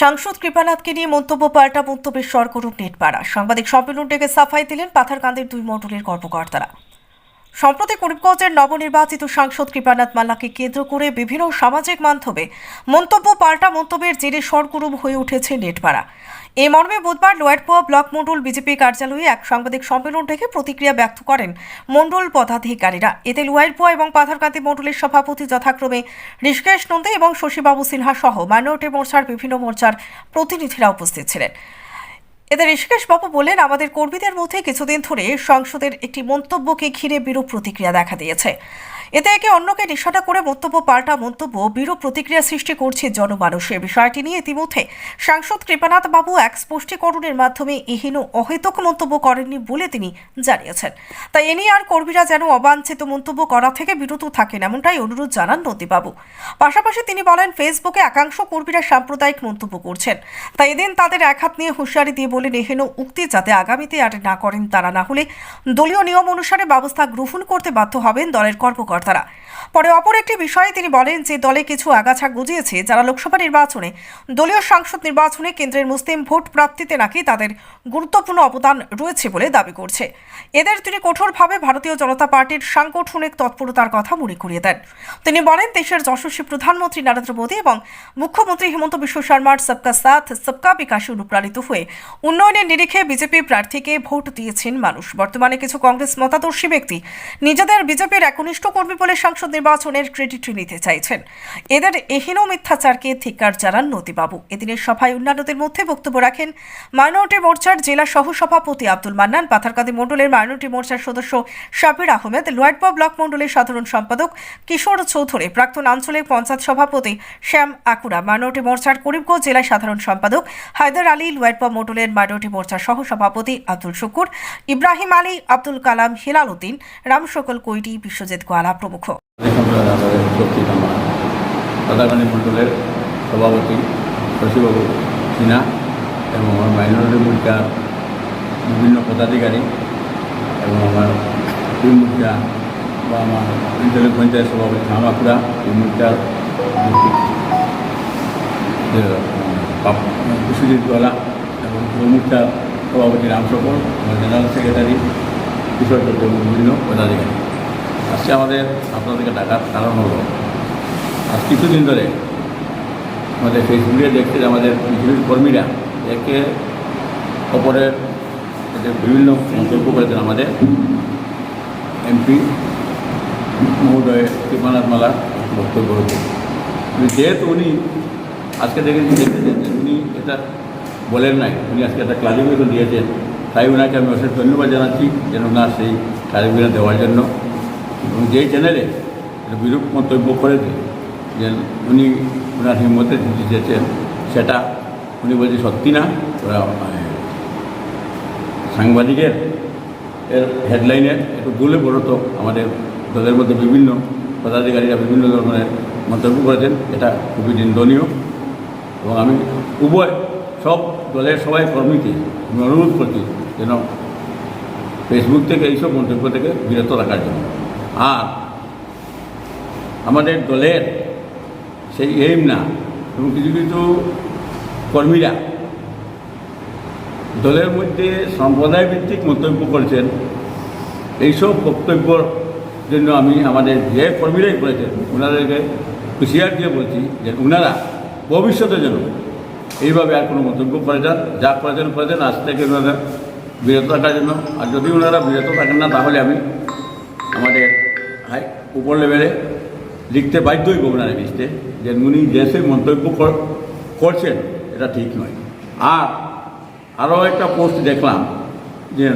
সাংসদ কৃপানাথকে নিয়ে মন্তব্য পাল্টা মন্তব্যের সরকরূপ নেটপাড়া। সাংবাদিক সম্মেলন ডেকে সাফাই দিলেন পাথারকান্দের দুই মণ্ডলের কর্মকর্তারা। সম্প্রতি করিমগঞ্জের নবনির্বাচিত সাংসদ কৃপানাথ মাল্লাকে কেন্দ্র করে বিভিন্ন সামাজিক মাধ্যমে মন্তব্য, পাল্টা মন্তব্যের জেরে সরগরম হয়ে উঠেছে নেটপাড়া এ মর্মে বুধবার লোয়ারপোয়া ব্লক মণ্ডল বিজেপি কার্যালয়ে এক সাংবাদিক সম্মেলন থেকে প্রতিক্রিয়া ব্যক্ত করেন মণ্ডল পদাধিকারীরা। এতে লোয়ারপোয়া এবং পাথারকান্দি মণ্ডলের সভাপতি যথাক্রমে ঋষিকেশ নন্দী এবং শশীবাবু সিনহা সহ মাইনরিটি মোর্চার বিভিন্ন মোর্চার প্রতিনিধিরা উপস্থিত ছিলেন। এদের ঋষিকেশ বাবু বলেন, আমাদের কর্মীদের মধ্যে কিছুদিন ধরে সংসদের একটি মন্তব্যকে ঘিরে বিরূপ প্রতিক্রিয়া দেখা দিয়েছে। এতে একে অন্যকে নিশানা করে মন্তব্য পাল্টা মন্তব্য বিরূপ প্রতিক্রিয়া সৃষ্টি করছে জনমানুষের বিষয়টি নিয়ে ইতিমধ্যে সাংসদ কৃপানাথ বাবু এক স্পষ্টীকরণের মাধ্যমে এহেন অহেতুক মন্তব্য করেননি বলে তিনি জানিয়েছেন। তাই এ নিয়ে আর কর্মীরা যেন অবাঞ্ছিত মন্তব্য করা থেকে বিরত থাকেন এমনটাই অনুরোধ জানান নদীবাবু পাশাপাশি তিনি বলেন, ফেসবুকে একাংশ কর্মীরা সাম্প্রদায়িক মন্তব্য করছেন। তাই এদিন তাদের এক হাত নিয়ে হুঁশিয়ারি দিয়ে বলেন, এহেন উক্তি যাতে আগামীতে আর না করেন তারা না হলে দলীয় নিয়ম অনুসারে ব্যবস্থা গ্রহণ করতে বাধ্য হবেন দলের কর্মকর্তারা পরে অপর একটি বিষয়ে তিনি বলেন যে দলে কিছু আগাছা গুজিয়েছে যারা লোকসভা নির্বাচনে, দলীয় সাংসদ নির্বাচনে কেন্দ্রের মুসলিম ভোট প্রাপ্তিতে নাকি তাদের গুরুত্বপূর্ণ অবদান রয়েছে বলে দাবি করছে। এদের তিনি কঠোরভাবে ভারতীয় জনতা পার্টির সাংগঠনিক তৎপরতার কথা মনে করিয়ে দেন। তিনি বলেন, দেশের যশস্বী প্রধানমন্ত্রী নরেন্দ্র মোদী এবং মুখ্যমন্ত্রী হেমন্ত বিশ্ব শর্মার সবকা সাথ, সবকা বিকাশে অনুপ্রাণিত হয়ে উন্নয়নের নিরিখে বিজেপি প্রার্থীকে ভোট দিয়েছেন মানুষ। বর্তমানে কিছু কংগ্রেস মতাদর্শী ব্যক্তি নিজেদের বিজেপির একনিষ্ঠ কর্মী বলে সংসদ নির্বাচনের ক্রেডিট নিতে চাইছেন। এদের এহেন মিথ্যাচারকে ধিক্কার জানান নতিবাবু এদিনের সভায় অন্যান্যদের মধ্যে বক্তব্য রাখেন মাইনরিটি মোর্চার জেলা সহসভাপতি আব্দুল মান্নান। পাথারকান্দি মণ্ডলের মাইনরিটি মোর্চার সদস্য শাবির আহমেদ লোয়ারপা ব্লক মণ্ডলের সাধারণ সম্পাদক কিশোর চৌধুরী, প্রাক্তন আঞ্চলিক পঞ্চায়েত সভাপতি শ্যাম আকুরা, মাইনরিটি মোর্চার করিমগঞ্জ জেলা সাধারণ সম্পাদক হায়দার আলী লোয়ারপা মণ্ডলের মাইনরিটি মোর্চার সহসভাপতি আব্দুল শুকুর, ইব্রাহিম আলী, আব্দুল কালাম, হিলাল উদ্দিন রামসকল কৈটি বিশ্বজিৎ গোয়ালা প্রমুখ। আমাদের শক্তি মণ্ডলের সভাপতি শশীবাবু সিনহা এবং আমার মাইনরিটি মোর্চার বিভিন্ন পদাধিকারী এবং আমার দুই মোর্চা বা আমার আঞ্চলিক পঞ্চায়েত সভাপতি মোর্চার যে, বাপ- বিশ্বজিৎ গোয়ালা এবং যুব সভাপতি রামসকল আমার জেনারেল সেক্রেটারি কিশোর চক্র বিভিন্ন পদাধিকারী। আজকে আমাদের আপনাদেরকে ডাকার কারণ হলো, আজ কিছুদিন ধরে আমাদের ফেসবুকে দেখছে যে আমাদের বিজেপির কর্মীরা একে অপরের বিভিন্ন মন্তব্য করেছেন আমাদের এমপি মহোদয় কৃপানাথ মালার বক্তব্য রয়েছে যেহেতু উনি আজকে দেখেছি দেখেছেন যে উনি এটা বলেন নাই, উনি আজকে একটা ক্লারিফিকেশন দিয়েছেন, তাই ওনাকে আমি অশেষ ধন্যবাদ জানাচ্ছি যেন ওনার সেই ক্লারিফিকেশন দেওয়ার জন্য। এবং যেই চ্যানেলে বিরূপ মন্তব্য করেছে যে উনি ওনার হিম্মতে দিতে চেয়েছেন সেটা উনি বলছে সত্যি না, ওরা সাংবাদিকের এর হেডলাইনে একটু ভুলে পড়ত আমাদের দলের মধ্যে বিভিন্ন পদাধিকারীরা বিভিন্ন ধরনের মন্তব্য করেছেন, এটা খুবই নিন্দনীয়। এবং আমি উভয়, সব দলের সবাই কর্মীকে আমি অনুরোধ করছি যেন ফেসবুক থেকে এইসব মন্তব্য থেকে বিরত রাখার জন্য। আর আমাদের দলের সেই এইম না, এবং কিছু কিছু কর্মীরা দলের মধ্যে সম্প্রদায় ভিত্তিক মন্তব্য করেছেন। এইসব বক্তব্যর জন্য আমি আমাদের যে কর্মীরাই করেছেন ওনাদেরকে হুঁশিয়ার দিয়ে বলছি যে ওনারা ভবিষ্যতে যেন এইভাবে আর কোনো মন্তব্য করে যান, যা করেছেন করেছেন আজ থেকে ওনারা বিরত থাকার জন্য। আর যদি ওনারা বিরত থাকেন না, তাহলে আমি আমাদের হাই উপর লেভেলে লিখতে বাধ্যই ওনারা লিস্টে যে উনি যে সে মন্তব্য কর- করছেন এটা ঠিক নয় আর আরও একটা পোস্ট দেখলাম, যে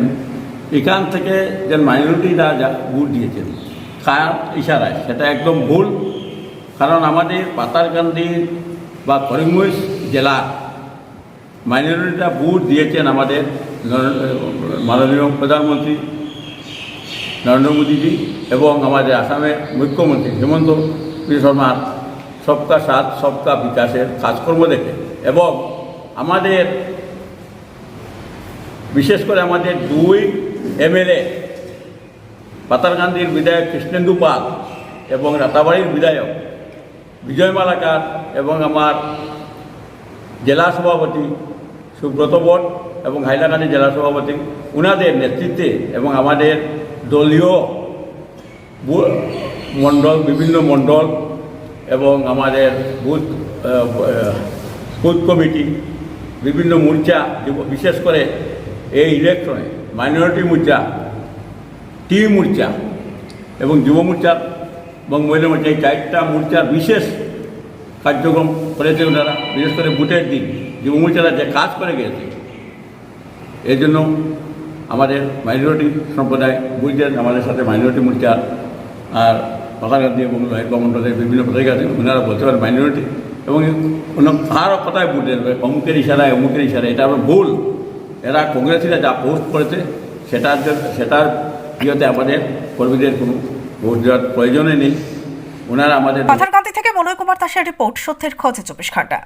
এখান থেকে যে মাইনরিটিরা যা ভোট দিয়েছেন, কার ইশারায়, সেটা একদম ভুল, কারণ আমাদের পাতারকান্দির বা করিমগঞ্জ জেলার মাইনরিটিরা ভোট দিয়েছেন আমাদের মাননীয় প্রধানমন্ত্রী নরেন্দ্র মোদীজি এবং আমাদের আসামের মুখ্যমন্ত্রী হেমন্ত শর্মার সবকা সাথ, সবকা বিকাশের কাজকর্ম দেখে। এবং আমাদের, বিশেষ করে আমাদের দুই এমএলএ পাতারকান্দির বিধায়ক কৃষ্ণেন্দু পাল এবং রাতাবাড়ির বিধায়ক বিজয় মালাকার এবং আমার জেলা সভাপতি সুব্রত বট এবং হাইলাকান্দি জেলা সভাপতি, উনাদের নেতৃত্বে এবং আমাদের দলীয় মণ্ডল, বিভিন্ন মণ্ডল এবং আমাদের বুথ বুথ কমিটি, বিভিন্ন মোর্চা বিশেষ করে এই ইলেকশনে মাইনরিটি মোর্চা টি মোর্চা এবং যুব মোর্চা এবং মহিলা মোর্চা, এই চারটা মোর্চার বিশেষ কার্যক্রম করেছে ওনারা। বিশেষ করে বুথের দিন যুব মোর্চারা যে কাজ করে গেছে এই জন্য আমাদের মাইনরিটি সম্প্রদায় বুঝছেন আমাদের সাথে মাইনরিটি মোর্চা আর পাকাগান্ধী এবং গভর্নমেন্টের বিভিন্ন প্রতীক আছে, ওনারা বলতে পারেন মাইনরিটি। এবং ওনার কারও কথায় হবে অমুকের ইশারায় অমুকের ইশারায়, এটা আমার ভুল। এরা কংগ্রেসিরা যা পোস্ট করেছে, সেটার সেটার ইয়েতে আমাদের কর্মীদের কোনো ভোট দেওয়ার প্রয়োজনই নেই। ওনারা আমাদের পাথারকান্দি থেকে মনোয় কুমার দাসের রিপোর্ট, সত্যের খোঁজে চব্বিশ ঘণ্টা।